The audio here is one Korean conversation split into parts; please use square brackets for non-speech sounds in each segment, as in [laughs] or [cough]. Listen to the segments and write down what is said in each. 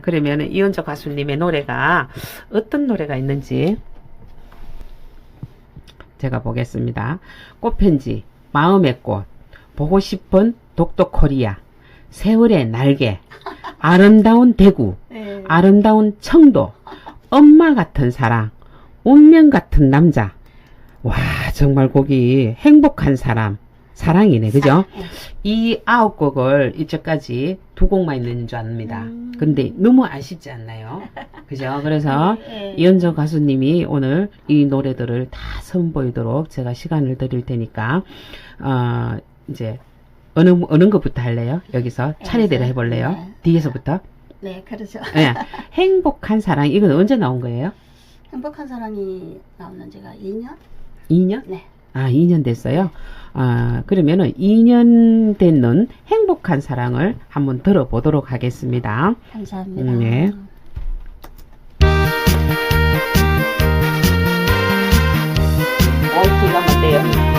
그러면 이은조 가수님의 노래가 어떤 노래가 있는지 제가 보겠습니다. 꽃편지, 마음의 꽃, 보고 싶은 독도 코리아, 세월의 날개, 아름다운 대구, 네. 아름다운 청도, 엄마 같은 사랑, 운명 같은 남자. 와, 정말 곡이 행복한 사람, 사랑이네, 그죠? 네. 이 아홉 곡을 이제까지 두 곡만 있는 줄 압니다. 음. 근데 너무 아쉽지 않나요? 그죠? 그래서 [laughs] 네. 이현정 가수님이 오늘 이 노래들을 다 선보이도록 제가 시간을 드릴 테니까, 어, 이제, 어느, 어느 것부터 할래요? 여기서 차례대로 해볼래요? 네. 뒤에서부터? 네, 그렇죠. 예. [laughs] 행복한 사랑, 이건 언제 나온 거예요? 행복한 사랑이 나오는 지가 2년? 2년? 네. 아, 2년 됐어요? 아, 그러면은 2년 됐는 행복한 사랑을 한번 들어보도록 하겠습니다. 감사합니다. 네. 어, 기가 막혀요.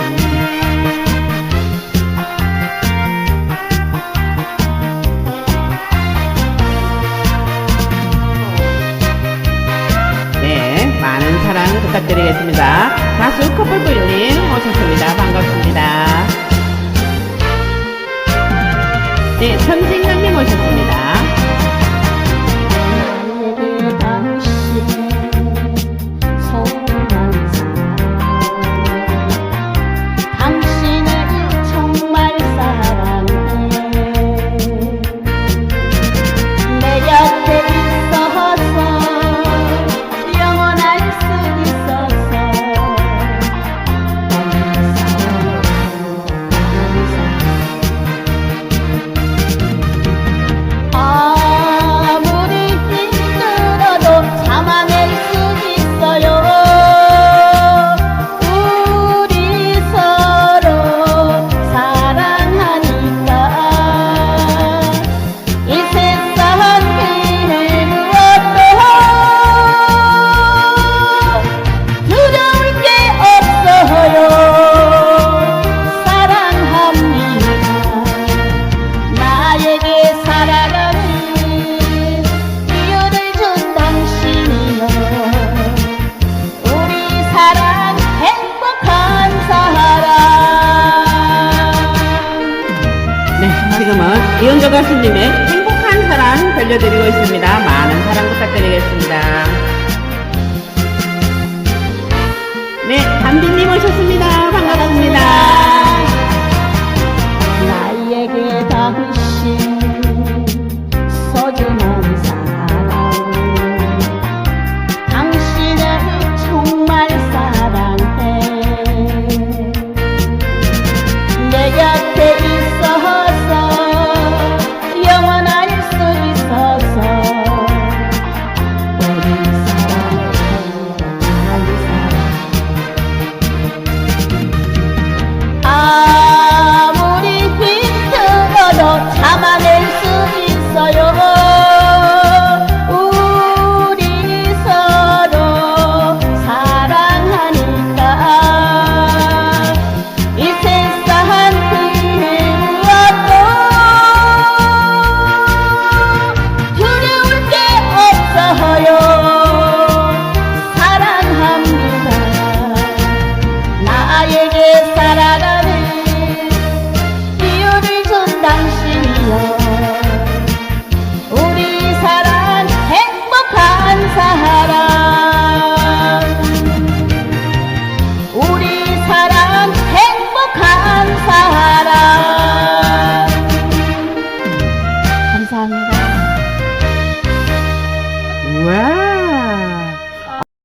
네, 많은 사랑 부탁드리겠습니다. 가수 커플부님 오셨습니다. 반갑습니다. 네, 천진강님 오셨습니다. 이현정 가수님의 행복한 사랑 들려드리고 있습니다. 많은 사랑 부탁드리겠습니다. 네, 담비님 오셨습니다.